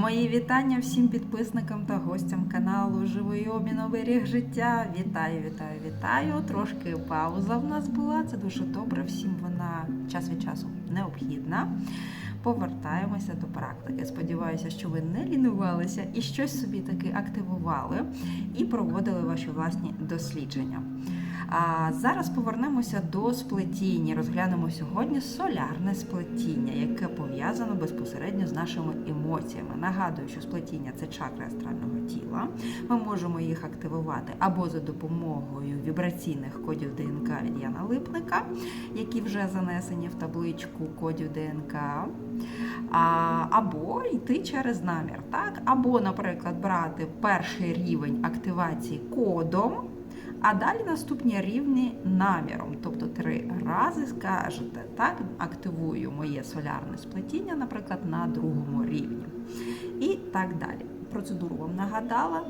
Мої вітання всім підписникам та гостям каналу Живий обмін оберіг життя. Вітаю, вітаю, вітаю. Трошки пауза в нас була. Це дуже добре. Всім вона час від часу необхідна. Повертаємося до практики. Сподіваюся, що ви не лінувалися і щось собі таки активували і проводили ваші власні дослідження. А зараз повернемося до сплетіння. Розглянемо сьогодні солярне сплетіння, яке пов'язано безпосередньо з нашими емоціями. Нагадую, що сплетіння це чакри астрального тіла. Ми можемо їх активувати або за допомогою вібраційних кодів ДНК від Яна Липника, які вже занесені в табличку кодів ДНК. Або йти через намір, так? Або, наприклад, брати перший рівень активації кодом. А далі наступні рівні наміром. Тобто три рази скажете, так, активую моє солярне сплетіння, наприклад, на другому рівні. І так далі. Процедуру вам нагадала.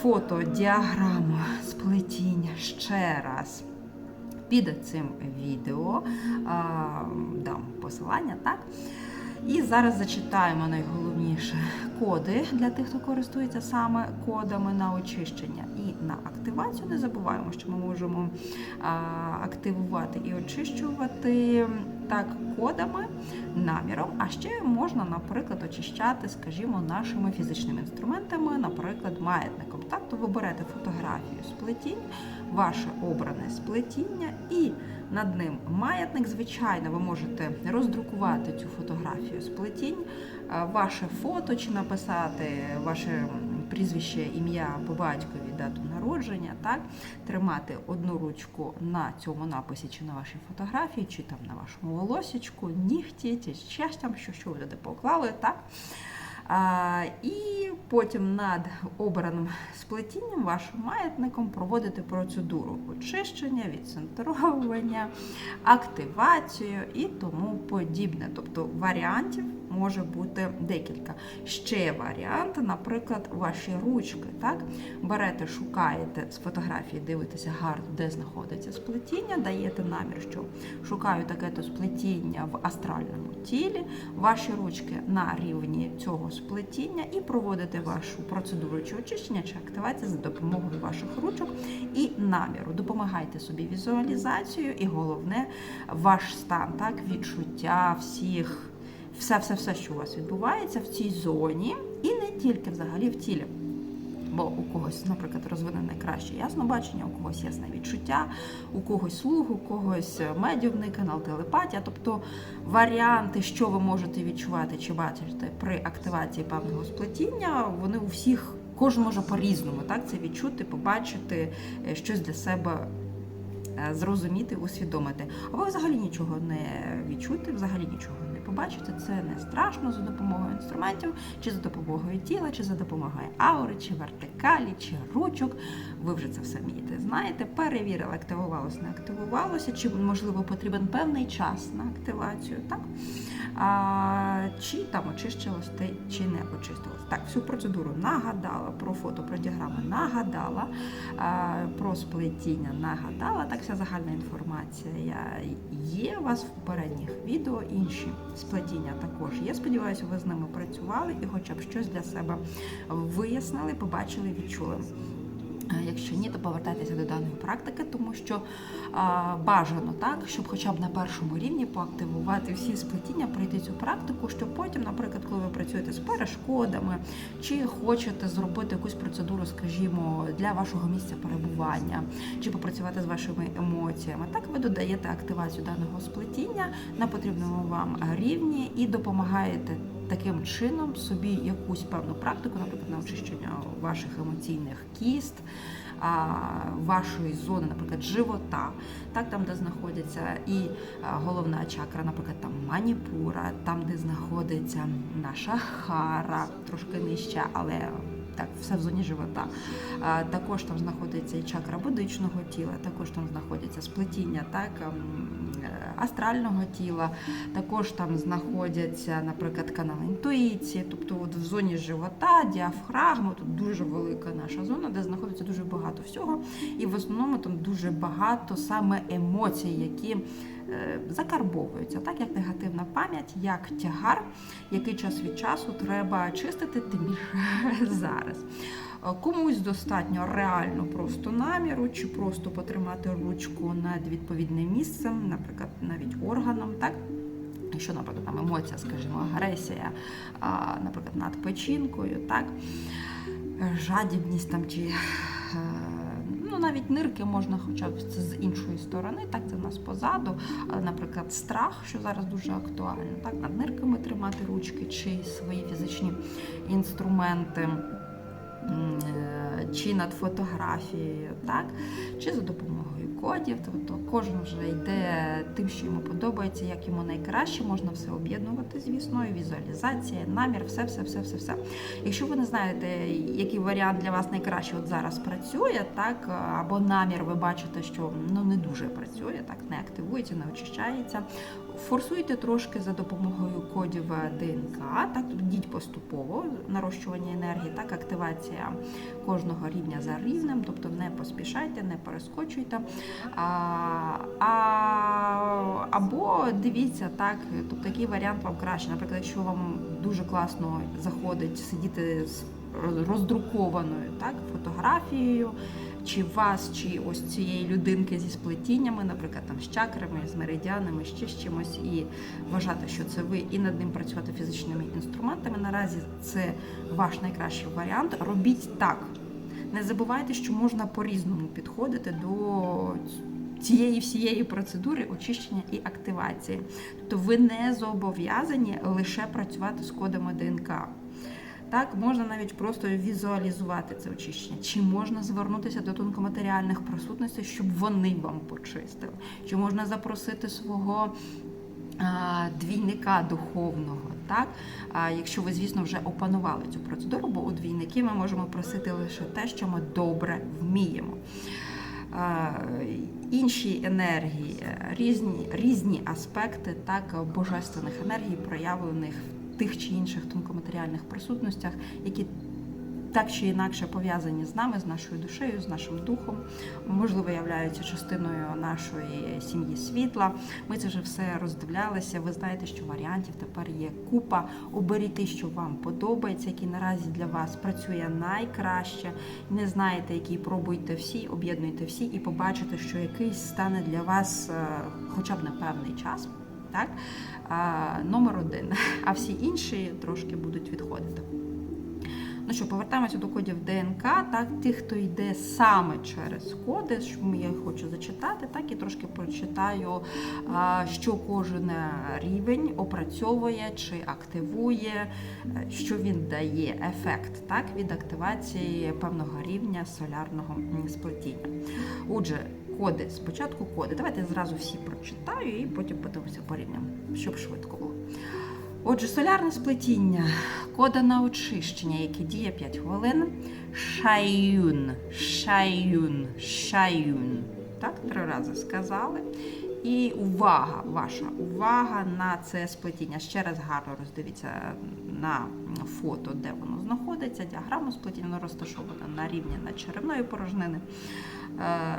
Фото, діаграму сплетіння ще раз. Під цим відео дам посилання, так? І зараз зачитаємо найголовніше коди для тих, хто користується саме кодами на очищення і на активацію. Не забуваємо, що ми можемо активувати і очищувати так кодами, наміром. А ще можна, наприклад, очищати, скажімо, нашими фізичними інструментами, наприклад, маятником. Так, то ви берете фотографію сплетінь, ваше обране сплетіння і над ним маятник. Звичайно, ви можете роздрукувати цю фотографію сплетінь, ваше фото чи написати ваше прізвище, ім'я по батькові, дату народження, так тримати одну ручку на цьому написі чи на вашій фотографії, чи там на вашому волосічку, нігті, чи ще що, що ви туди поклали, так. І потім над обраним сплетінням вашим маятником проводити процедуру очищення, відцентровування, активацію і тому подібне. Тобто варіантів може бути декілька. Ще варіант, наприклад, ваші ручки. Так? Берете, шукаєте з фотографії, дивитеся гарно, де знаходиться сплетіння, даєте намір, що шукаю таке-то сплетіння в астральному тілі, ваші ручки на рівні цього сплетіння і проводите вашу процедуру чи очищення чи активації за допомогою ваших ручок і наміру. Допомагайте собі візуалізацією, і головне ваш стан, так, відчуття всіх, все-все-все, що у вас відбувається в цій зоні, і не тільки взагалі в тілі. Бо у когось, наприклад, розвинене краще яснобачення, у когось ясне відчуття, у когось слух, у когось медіумний канал, телепатія. Тобто варіанти, що ви можете відчувати чи бачити при активації певного сплетіння, вони у всіх, кожен може по-різному так це відчути, побачити е, щось для себе. е, Зрозуміти, усвідомити. А ви взагалі нічого не відчути, взагалі нічого не побачите. Це не страшно за допомогою інструментів, чи за допомогою тіла, чи за допомогою аури, чи вертикалі, чи ручок. Ви вже це все вмієте. Знаєте, перевірили, активувалося, не активувалося, чи можливо потрібен певний час на активацію, так? А, чи там очищилось те, чи не очистилось. Так, всю процедуру нагадала, про фото, про діаграми нагадала, а, про сплетіння нагадала. Так, вся загальна інформація є у вас в попередніх відео. Інші сплетіння також є. Сподіваюся, ви з ними працювали і хоча б щось для себе вияснили, побачили, відчули. А Якщо ні, то повертайтеся до даної практики, тому що а, бажано так, щоб хоча б на першому рівні поактивувати всі сплетіння, пройти цю практику, щоб потім, наприклад, коли ви працюєте з перешкодами, чи хочете зробити якусь процедуру, скажімо, для вашого місця перебування, чи попрацювати з вашими емоціями, так ви додаєте активацію даного сплетіння на потрібному вам рівні і допомагаєте. Таким чином собі якусь певну практику, наприклад, на очищення ваших емоційних кіст, вашої зони, наприклад, живота, так там, де знаходиться і головна чакра, наприклад, там маніпура, там, де знаходиться наша хара, трошки нижча, але так, все в зоні живота. Також там знаходиться і чакра будичного тіла, також там знаходяться сплетіння, так. Е, Астрального тіла, також там знаходяться, наприклад, канали інтуїції, тобто от в зоні живота, діафрагми, тут дуже велика наша зона, де знаходиться дуже багато всього. І в основному там дуже багато саме емоцій, які е, закарбовуються, так як негативна пам'ять, як тягар, який час від часу треба чистити, тим більше зараз. Е, Комусь достатньо реально просто наміру, чи просто потримати ручку над відповідним місцем, наприклад, навіть органом, так? Якщо, наприклад, там емоція, скажімо, агресія, наприклад, над печінкою, так, е, жадібність там чи. е, Ну, навіть нирки можна хоча б це з іншої сторони, так це в нас позаду. Але, наприклад, страх, що зараз дуже актуально, так, над нирками тримати ручки чи свої фізичні інструменти чи над фотографією, так, чи за допомогою кодів. Тобто кожен вже йде тим, що йому подобається, як йому найкраще, можна все об'єднувати, звісно, і візуалізація, намір, все, все, все, все, все. Якщо ви не знаєте, який варіант для вас найкраще от зараз працює, так, або намір ви бачите, що ну не дуже працює, так, не активується, не очищається. Форсуйте трошки за допомогою кодів ДНК, так йдіть поступово нарощування енергії, так активація кожного рівня за рівнем, тобто не поспішайте, не перескочуйте. А, а, або дивіться так, тобто такий варіант вам краще. Наприклад, якщо вам дуже класно заходить сидіти з роздрукованою так, фотографією, чи вас, чи ось цієї людинки зі сплетіннями, наприклад, там з чакрами, з меридіанами, ще з чимось, і вважати, що це ви, і над ним працювати фізичними інструментами. Наразі це ваш найкращий варіант. Робіть так. Не забувайте, що можна по-різному підходити до цієї всієї процедури очищення і активації. Тобто ви не зобов'язані лише працювати з кодами ДНК. Так, можна навіть просто візуалізувати це очищення. Чи можна звернутися до тонкоматеріальних присутностей, щоб вони вам почистили? Чи можна запросити свого а, двійника духовного? Так, а, якщо ви, звісно, вже опанували цю процедуру, бо у двійників ми можемо просити лише те, що ми добре вміємо. Інші енергії, різні різні аспекти так божественних енергій, проявлених в тих чи інших тонкоматеріальних присутностях, які так чи інакше пов'язані з нами, з нашою душею, з нашим духом, можливо, являються частиною нашої сім'ї світла. Ми це вже все роздивлялися. Ви знаєте, що варіантів тепер є купа. Оберіть що вам подобається, який наразі для вас працює найкраще. Не знаєте, який пробуйте всі, об'єднуйте всі і побачите, що якийсь стане для вас е, хоча б на певний час. Так, а, номер один. А всі інші трошки будуть відходити. Ну що, повертаємося до кодів ДНК. Так, ті, хто йде саме через коди, що я хочу зачитати, так і трошки прочитаю, що кожен рівень опрацьовує чи активує, що він дає ефект так, від активації певного рівня солярного сплетіння. Отже, коди, спочатку коди. Давайте я зразу всі прочитаю і потім подивимося порівняно, щоб швидко було. Отже, солярне сплетіння, кода на очищення, яке діє 5 хвилин. Шаюн, шаюн, шаюн. Так, три рази сказали. І увага, ваша увага на це сплетіння. Ще раз гарно роздивіться на фото, де воно знаходиться. Діаграму сплетіння воно розташоване на рівні надчеревної порожнини.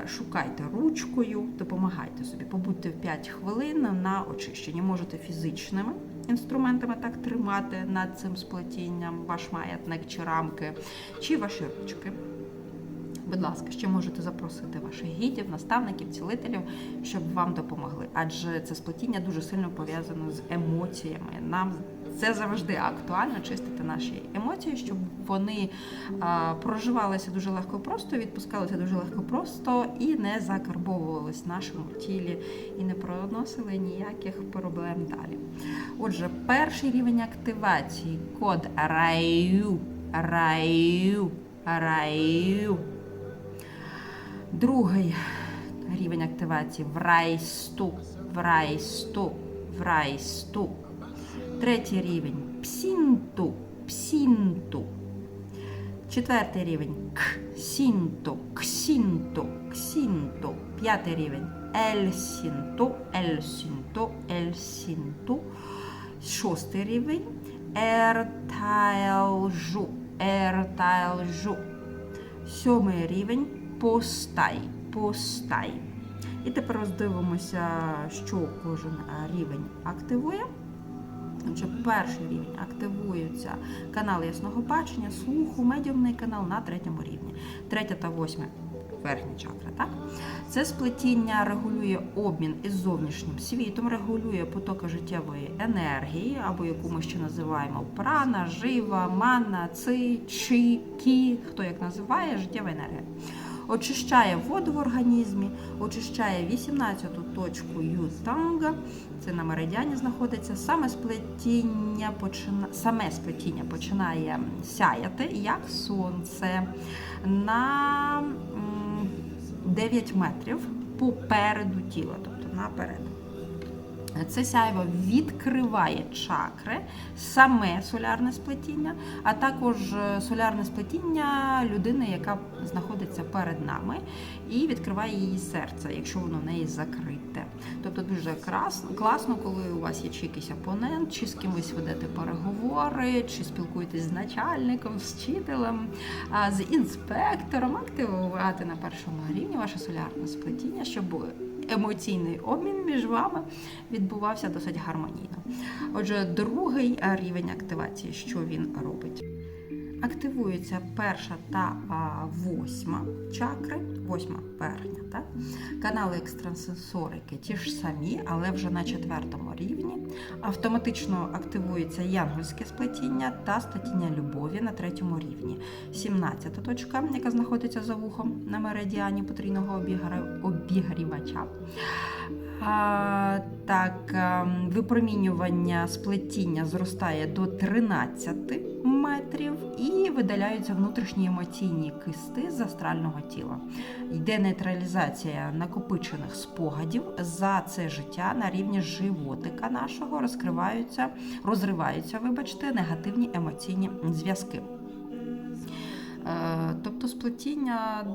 Шукайте ручкою, допомагайте собі, побудьте в 5 хвилин на очищенні. Можете фізичними інструментами так тримати над цим сплетінням, ваш маятник чи рамки, чи ваші ручки. Будь ласка, ще можете запросити ваших гідів, наставників, цілителів, щоб вам допомогли. Адже це сплетіння дуже сильно пов'язано з емоціями. Нам це завжди актуально чистити наші емоції, щоб вони а, проживалися дуже легко просто, відпускалися дуже легко просто і не закарбовувались в нашому тілі і не проносили ніяких проблем далі. Отже, перший рівень активації код раю, раю, раю. Другий рівень активації врайсту, врайсту, врайсту. Третій рівень псінту, псінту. Четвертий рівень ксінту, ксінту, ксінту. П'ятий рівень ельсінту, ельсінту, ельсінту. Шостий рівень ертайлжу, ертайлжу. Сьомий рівень постай, постай, І тепер роздивимося, що кожен рівень активує. Отже, перший рівень активуються канал ясного бачення, слуху, медіумний канал на третьому рівні. Третя та восьма верхня чакра. Так? Це сплетіння регулює обмін із зовнішнім світом, регулює потоки життєвої енергії, або яку ми ще називаємо прана, жива, манна, ци, чи, кі, хто як називає, життєва енергія. Очищає воду в організмі, очищає 18-ту точку Ютанга, це на меридіані знаходиться. Саме сплетіння почина... саме сплетіння починає сяяти як сонце на 9 метрів попереду тіла, тобто наперед. Це сяйво відкриває чакри, саме солярне сплетіння, а також е, солярне сплетіння людини, яка знаходиться перед нами, і відкриває її серце, якщо воно в неї закрите. Тобто дуже класно, коли у вас є чи якийсь опонент, чи з кимось ведете переговори, чи спілкуєтесь з начальником, з вчителем, з інспектором, активувати на першому рівні ваше солярне сплетіння, щоб емоційний обмін між вами відбувався досить гармонійно. Отже, другий рівень активації, що він робить? Активується перша та восьма чакри, восьма верхня, так? канали екстрасенсорики ті ж самі, але вже на четвертому рівні. Автоматично активується янгольське сплетіння та сплетіння любові на третьому рівні. 17 точка, яка знаходиться за вухом на меридіані потрійного обігрівача. А, так, ем, випромінювання сплетіння зростає до 13 метрів і видаляються внутрішні емоційні кисти з астрального тіла. Йде нейтралізація накопичених спогадів за це життя на рівні животика нашого, розкриваються, розриваються, вибачте, негативні емоційні зв'язки. Е, Тобто сплетіння,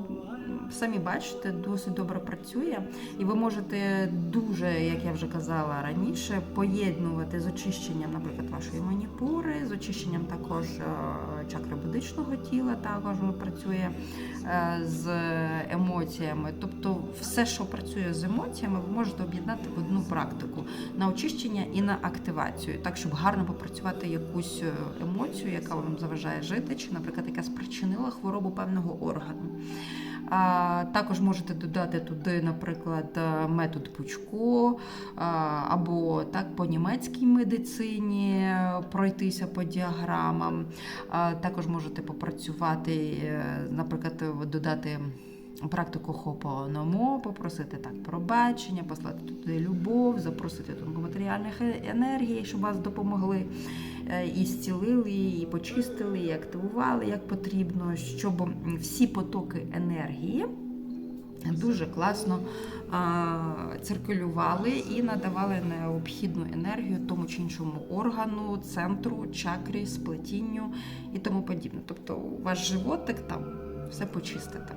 самі бачите, досить добре працює, і ви можете дуже, як я вже казала раніше, поєднувати з очищенням, наприклад, вашої маніпури, з очищенням також е, чакри будичного тіла, також працює е, з емоціями. Тобто, все, що працює з емоціями, ви можете об'єднати в одну практику на очищення і на активацію, так щоб гарно попрацювати якусь е, емоцію, яка вам заважає жити, чи, наприклад, яка спричинила хворобу певного органу. Також можете додати туди, наприклад, е, метод Пучко, або так по німецькій медицині е, пройтися по діаграмам. Також можете попрацювати, е, наприклад, додати. Практику хопономо, попросити так пробачення, послати туди любов, запросити тонкоматеріальних е- енергій, щоб вас допомогли е, і зцілили, і почистили, і активували як потрібно, щоб всі потоки енергії дуже класно а, циркулювали і надавали необхідну енергію тому чи іншому органу, центру, чакрі, сплетінню і тому подібне. Тобто ваш животик там все почистити.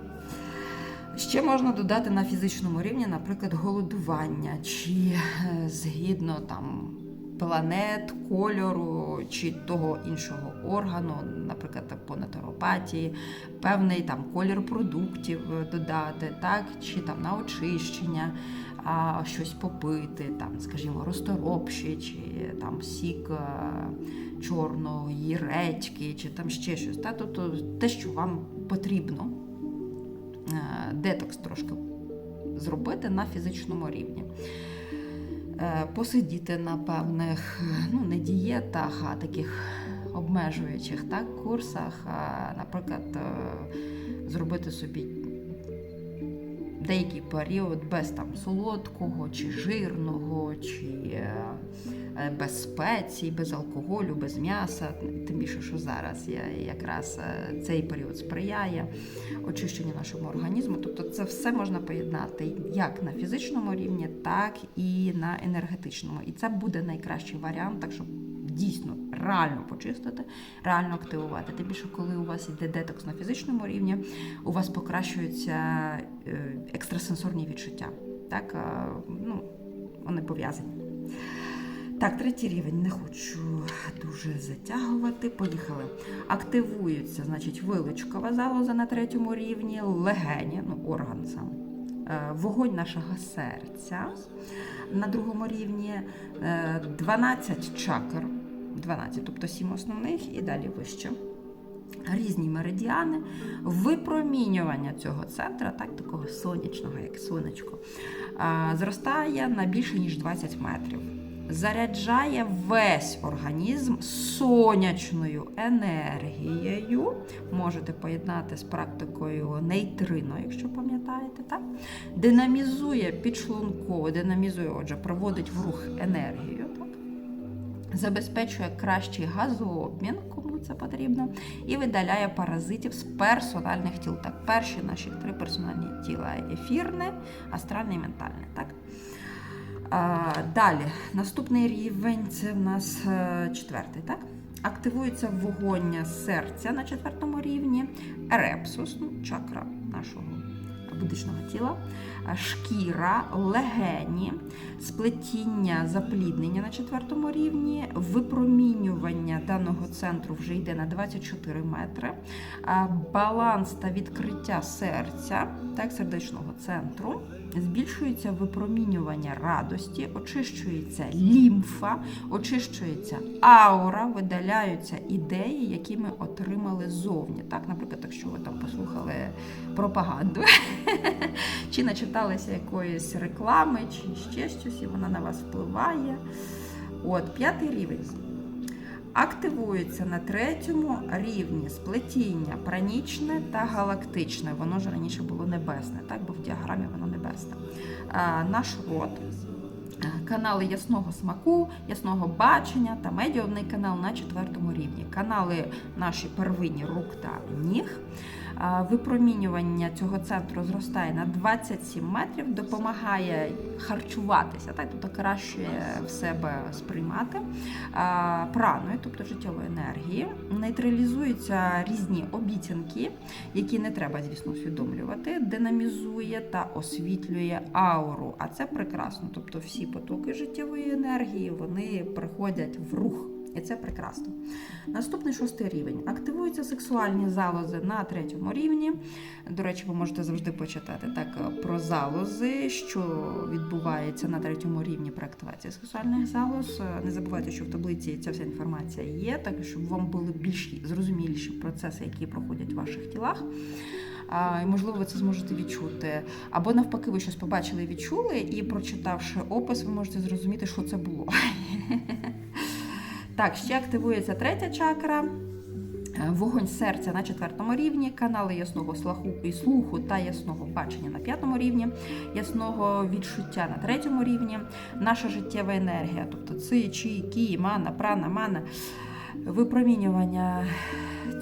Ще можна додати на фізичному рівні, наприклад, голодування, чи е, згідно там планет, кольору чи того іншого органу, наприклад, по натуропатії, певний там колір продуктів е, додати, так, чи там на очищення, а, щось попити, там, скажімо, розторопші, чи там сік е, чорної редьки, чи там ще щось. Та? Тобто те, що вам потрібно детокс трошки зробити на фізичному рівні. Е, Посидіти на певних ну, не дієтах, а таких обмежуючих так, курсах, наприклад, е, зробити собі деякий період без там солодкого, чи жирного, чи е, е, без спецій, без алкоголю, без м'яса. Тим більше, що зараз я якраз е, цей період сприяє очищенню нашому організму. Тобто це все можна поєднати як на фізичному рівні, так і на енергетичному. І це буде найкращий варіант, так щоб дійсно реально почистити, реально активувати. Тим більше, коли у вас йде детокс на фізичному рівні, у вас покращуються е, екстрасенсорні відчуття. Так, е, ну, вони пов'язані. Так, третій рівень не хочу дуже затягувати. Поїхали. Активується, значить, виличкова залоза на третьому рівні, легені, ну, орган сам. е, вогонь нашого серця. На другому рівні е, 12 чакр, 12, тобто 7 основних і далі вище. Різні меридіани, випромінювання цього центра, так, такого сонячного, як сонечко, зростає на більше ніж 20 метрів. Заряджає весь організм сонячною енергією. Можете поєднати з практикою нейтрино, якщо пам'ятаєте, так? Динамізує підшлунково, динамізує, отже, проводить в рух енергію. Забезпечує кращий газообмін, кому це потрібно, і видаляє паразитів з персональних тіл. Так, перші наші три персональні тіла ефірне, астральне і ментальне. Так? А, далі, наступний рівень це в нас е, четвертий, так? Активується вогонь серця на четвертому рівні, ерепсус, ну, чакра нашого будичного тіла, шкіра, легені, сплетіння запліднення на четвертому рівні, випромінювання даного центру вже йде на 24 метри, баланс та відкриття серця, так, сердечного центру. Збільшується випромінювання радості, очищується лімфа, очищується аура, видаляються ідеї, які ми отримали ззовні. Так, наприклад, якщо ви там послухали пропаганду, чи начиталися якоїсь реклами, чи ще щось, і вона на вас впливає. От, п'ятий рівень. Активується на третьому рівні сплетіння пранічне та галактичне. Воно ж раніше було небесне, так, бо в діаграмі воно небесне. Наш рот. канали ясного смаку, ясного бачення та медіумний канал на четвертому рівні. Канали наші первинні рук та ніг. Випромінювання цього центру зростає на 27 метрів, допомагає харчуватися, так, тобто краще в себе сприймати праною, тобто життєвої енергії. Нейтралізуються різні обіцянки, які не треба, звісно, усвідомлювати, динамізує та освітлює ауру. А це прекрасно. Тобто всі потоки життєвої енергії вони приходять в рух. І це прекрасно. Наступний шостий рівень. Активуються сексуальні залози на третьому рівні. До речі, ви можете завжди почитати так про залози, що відбувається на третьому рівні при активації сексуальних залоз. Не забувайте, що в таблиці ця вся інформація є, так щоб вам були більш зрозуміліші процеси, які проходять в ваших тілах. І, можливо, ви це зможете відчути. Або навпаки, ви щось побачили і відчули, і прочитавши опис, ви можете зрозуміти, що це було. Так, ще активується третя чакра. Е, Вогонь серця на четвертому рівні, канали ясного слуху і слуху та ясного бачення на п'ятому рівні, ясного відчуття на третьому рівні, наша життєва енергія, тобто ци, чи, кі, мана, прана, мана, випромінювання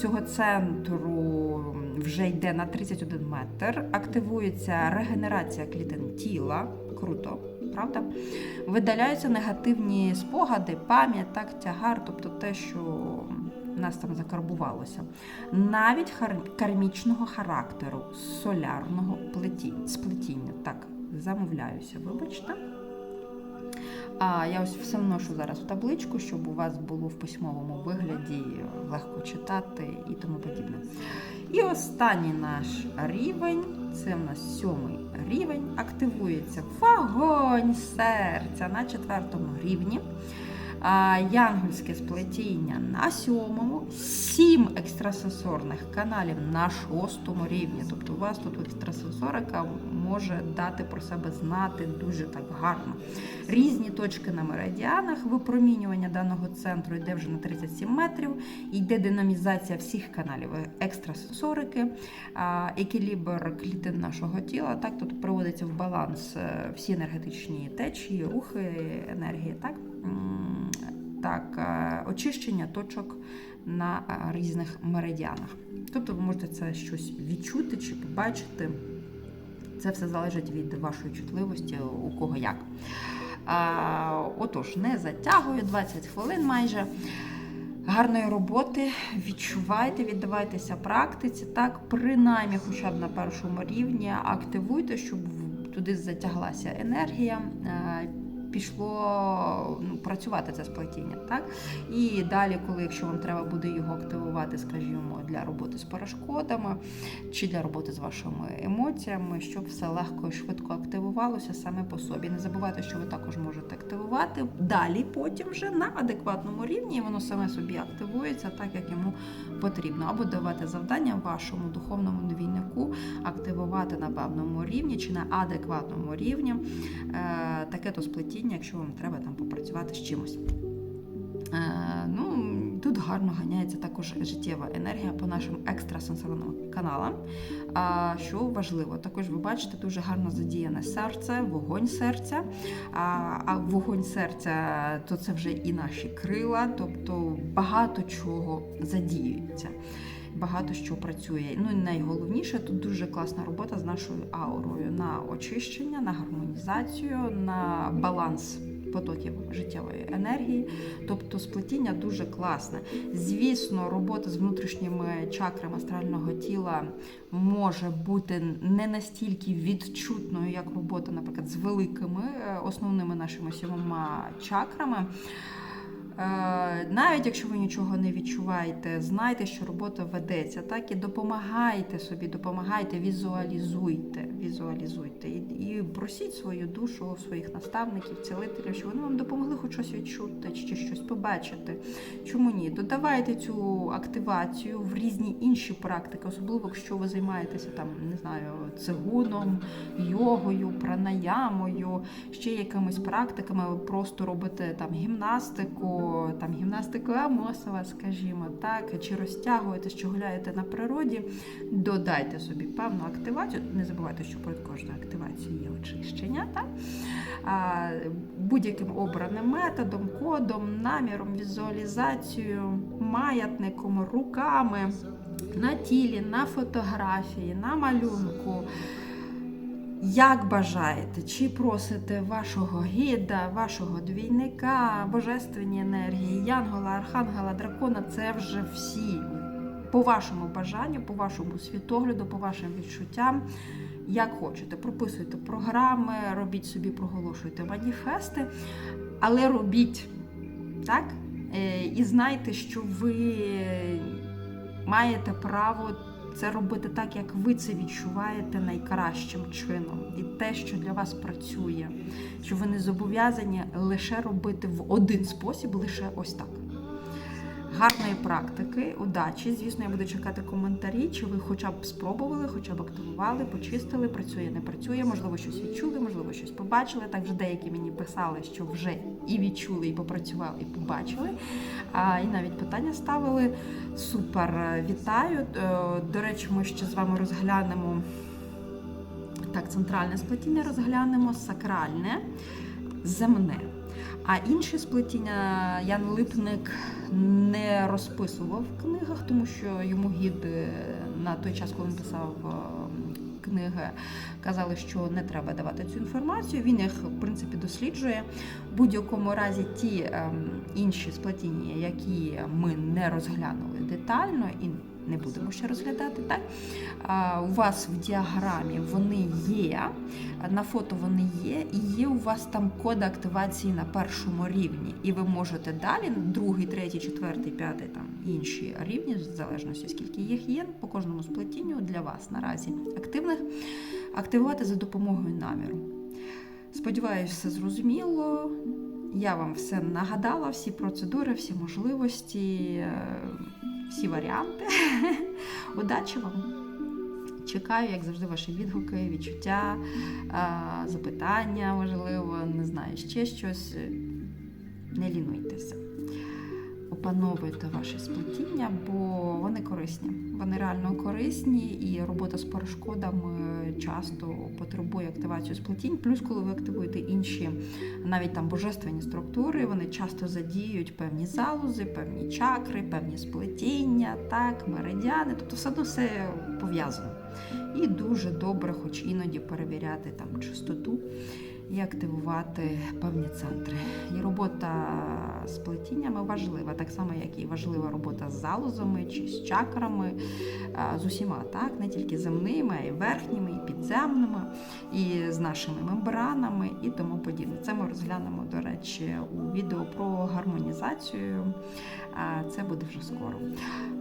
цього центру вже йде на 31 метр. Активується регенерація клітин тіла. Круто, правда? Видаляються негативні спогади, пам'ять, так, тягар, тобто те, що нас там закарбувалося. Навіть кармічного характеру, солярного плетіння, сплетіння. Так, замовляюся, вибачте. А я ось все вношу зараз в табличку, щоб у вас було в письмовому вигляді легко читати і тому подібне. І останній наш рівень це в нас сьомий рівень. Активується вогонь серця на четвертому рівні. Янгольське сплетіння на сьомому, сім екстрасенсорних каналів на шостому рівні. Тобто у вас тут екстрасенсорика може дати про себе знати дуже так гарно. Різні точки на меридіанах, випромінювання даного центру йде вже на 37 метрів, йде динамізація всіх каналів екстрасенсорики, екілібр клітин нашого тіла. Так, тут приводиться в баланс е, всі енергетичні течії, рухи, енергії. Так, так е, очищення точок на е, різних меридіанах. Тобто ви можете це щось відчути чи побачити. Це все залежить від вашої чутливості, у кого як. А, отож, не затягую 20 хвилин майже. Гарної роботи, відчувайте, віддавайтеся практиці, так, принаймні, хоча б на першому рівні, активуйте, щоб туди затяглася енергія. Пішло ну, працювати це сплетіння. Так? І далі, коли якщо вам треба буде його активувати, скажімо, для роботи з перешкодами чи для роботи з вашими емоціями, щоб все легко і швидко активувалося саме по собі. Не забувайте, що ви також можете активувати далі, потім вже на адекватному рівні, і воно саме собі активується так, як йому потрібно, або давати завдання вашому духовному двійнику активувати на певному рівні чи на адекватному рівні е, таке то сплетіння, якщо вам треба там попрацювати з чимось. Е, ну, Тут гарно ганяється також життєва енергія по нашим екстрасенсорним каналам. Що важливо, також ви бачите дуже гарно задіяне серце, вогонь серця. А вогонь серця то це вже і наші крила, тобто багато чого задіюється. Багато що працює. Ну і найголовніше тут дуже класна робота з нашою аурою на очищення, на гармонізацію, на баланс потоків життєвої енергії. Тобто сплетіння дуже класне. Звісно, робота з внутрішніми чакрами астрального тіла може бути не настільки відчутною, як робота, наприклад, з великими е, основними нашими сьомома чакрами. Е, Навіть якщо ви нічого не відчуваєте, знайте, що робота ведеться, так і допомагайте собі, допомагайте, візуалізуйте, візуалізуйте і, і просіть свою душу своїх наставників, цілителів, щоб вони вам допомогли хоч щось відчути чи щось побачити. Чому ні? Додавайте цю активацію в різні інші практики, особливо якщо ви займаєтеся там, не знаю, цигуном, йогою, пранаямою, ще якимись практиками, ви просто робите там гімнастику там гімнастику Амосова, скажімо, так, чи розтягуєте, чи гуляєте на природі, додайте собі певну активацію. Не забувайте, що перед кожною активацією є очищення. Так? Будь-яким обраним методом, кодом, наміром, візуалізацією, маятником, руками на тілі, на фотографії, на малюнку. Як бажаєте, чи просите вашого гіда, вашого двійника, божественні енергії, янгола, архангела, дракона це вже всі по вашому бажанню, по вашому світогляду, по вашим відчуттям. Як хочете, прописуйте програми, робіть собі, проголошуйте маніфести, але робіть так? Е, І знайте, що ви маєте право це робити так, як ви це відчуваєте найкращим чином, і те, що для вас працює, що ви не зобов'язані лише робити в один спосіб, лише ось так. Гарної практики, удачі. Звісно, я буду чекати коментарі, чи ви хоча б спробували, хоча б активували, почистили, працює, не працює, можливо, щось відчули, можливо, щось побачили. Так вже деякі мені писали, що вже і відчули, і попрацювали, і побачили. А, І навіть питання ставили. Супер, вітаю. Е, До речі, ми ще з вами розглянемо так, центральне сплетіння розглянемо, сакральне, земне. А інші сплетіння Ян Липник не розписував в книгах, тому що йому гід е, на той час, коли він писав е, книги, казали, що не треба давати цю інформацію. Він їх в принципі досліджує. В будь-якому разі ті ем, інші сплетіння, які ми не розглянули детально і не будемо ще розглядати. Так? У вас в діаграмі вони є, на фото вони є, і є у вас там код активації на першому рівні. І ви можете далі, другий, третій, четвертий, п'ятий, там інші рівні, в залежності скільки їх є, по кожному сплетінню для вас наразі активних, активувати за допомогою наміру. Сподіваюсь, все зрозуміло. Я вам все нагадала, всі процедури, всі можливості, всі варіанти. Удачі вам! Чекаю, як завжди, ваші відгуки, відчуття, е, запитання, можливо, не знаю, ще щось. Не лінуйтеся. Опановуйте ваші сплетіння, бо вони корисні. Вони реально корисні, і робота з перешкодами часто потребує активацію сплетінь. Плюс, коли ви активуєте інші, навіть там божественні структури, вони часто задіють певні залози, певні чакри, певні сплетіння, так, меридіани. Тобто все одно все пов'язано. І дуже добре, хоч іноді перевіряти там чистоту і активувати певні центри. І робота з плетіннями важлива, так само, як і важлива робота з залозами чи з чакрами, з усіма, так, не тільки земними, а й верхніми, і підземними, і з нашими мембранами і тому подібне. Це ми розглянемо, до речі, у відео про гармонізацію. Це буде вже скоро.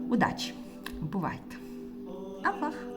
Удачі! Бувайте! Авах!